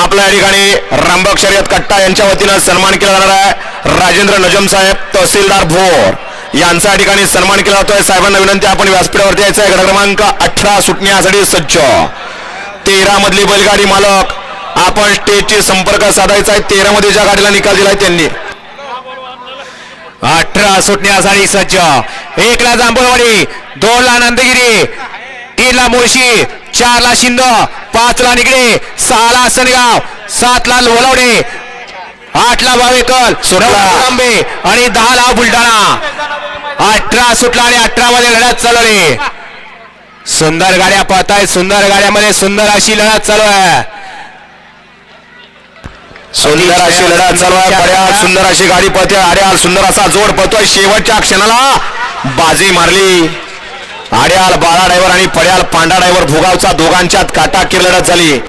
आपल्या ठिकाणी रामबाग शर्यत कट्टा यांच्या वतीनं सन्मान केला जाणार आहे. राजेंद्र नजम साहेब तहसीलदार भोर यांचा ठिकाणी सन्मान केला जातोय. साहेबांना विनंती आपण व्यासपीठावरती यायचं आहे. क्रमांक अठरा सुटण्यासाठी सज्ज. तेरा मधली बैलगाडी मालक. आपण स्टेजची संपर्क साधायचा आहे. तेरा मध्ये ज्या गाडीला निकाल दिलाय त्यांनी. अठरा सुटण्यासाठी सज्ज. एकला जांभूळवाडी दोन ला नंदगिरी तीन ला मुळशी चार ला शिंद. पाच ला निगडे सहा ला सनगाव सात ला लोलावडे आठ ला बावेकल सुटला. आंबे आणि दहा ला बुलढाणा. अठरा सुटला आणि अठरा मध्ये लढत चालवली. सुंदर गाड्या आहेत सुंदर गाड्यामध्ये सुंदर अशी लढत चालू आहे. सुंदर अशी लढत चालू आहे पड्याल सुंदर अशी गाडी पळते आड्याल सुंदर असा जोड पळतोय शेवटच्या क्षणाला बाजी मारली. आड्याल बाळा ड्रायव्हर आणि पड्याल पांढरा ड्रायव्हर भोगावचा दोघांच्यात काटाकीर लढत झाली.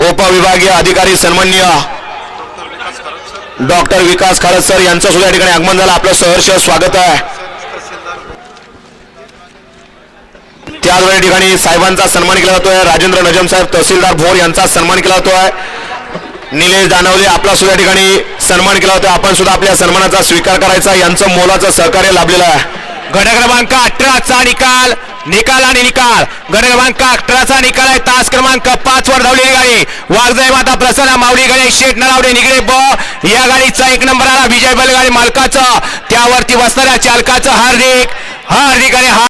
उपविभागीय अधिकारी सन्मान्य डॉक्टर विकास खारत सर यांचं सुद्धा या ठिकाणी आगमन झालं. आपलं सहर्ष स्वागत आहे. त्याचवेळी ठिकाणी साहेबांचा सन्मान केला जातोय. राजेंद्र नजम साहेब तहसीलदार भोर यांचा सन्मान केला जातोय. निलेश दानवले आपला सुद्धा ठिकाणी सन्मान केला होता. आपण सुद्धा आपल्या सन्मानाचा स्वीकार करायचा. यांचं मोलाचं सहकार्य लाभलेलं आहे. गट क्रमांक अठराचा निकाल निकाल आणि निकाल. गट क्रमांक अठराचा निकाल आहे. तास क्रमांक पाच वर धावलेली गाडी. वाघजाई माता प्रसन्न मावळी गणेश शेठ नरावडे निगडे ब. या गाडीचा एक नंबर आला. विजय बैलगाडी मालकाचं. त्यावरती बसणाऱ्या चालकाचं हार्दिक हार्दिक आणि